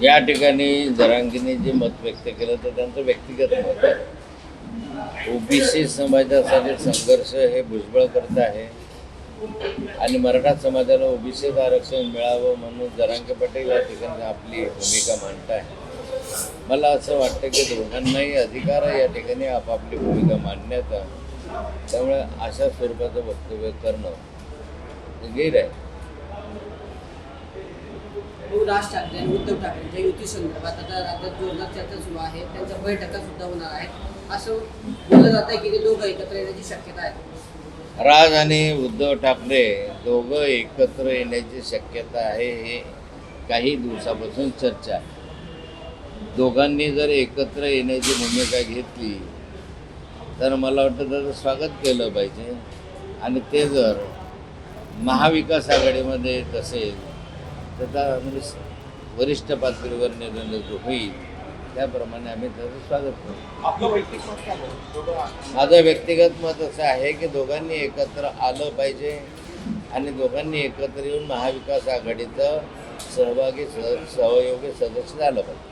या ठिकाणी जरांगीने जे मत व्यक्त केलं तर त्यांचं व्यक्तिगत मत आहे. ओबीसी समाजासाठी संघर्ष हे भुजबळ करत आहे. आणि मराठा समाजाला ओबीसीचं आरक्षण मिळावं म्हणून जरांगे पाटील या ठिकाणी आपली भूमिका मांडत आहे मला असं वाटतं की दोघांनाही अधिकार आहे या ठिकाणी आपापली भूमिका मांडण्याचा. त्यामुळे अशा स्वरूपाचं वक्तव्य करणं गैर आहे. भाऊ राज ठाकरे आणि उद्धव ठाकरेंच्या युती संदर्भात. आता राज्यात जोरदार चर्चा सुरू आहे त्यांच्या बैठका सुद्धा होणार आहेत. असं बोललं जात आहे की ते दोघं एकत्र येण्याची शक्यता आहे. राज आणि उद्धव ठाकरे दोघं एकत्र येण्याची शक्यता आहे हे काही दिवसापासून चर्चा आहे. दोघांनी जर एकत्र येण्याची भूमिका घेतली तर मला वाटतं त्याचं स्वागत केलं पाहिजे. आणि ते जर महाविकास आघाडीमध्ये येत असेल तर त्या म्हणजे वरिष्ठ पातळीवर निर्णय जो होईल त्याप्रमाणे आम्ही त्याचं स्वागत करू. माझं व्यक्तिगत मत असं आहे की दोघांनी एकत्र आलं पाहिजे आणि दोघांनी एकत्र येऊन महाविकास आघाडीचं सहभागी सह सहयोगी सदस्य झालं पाहिजे.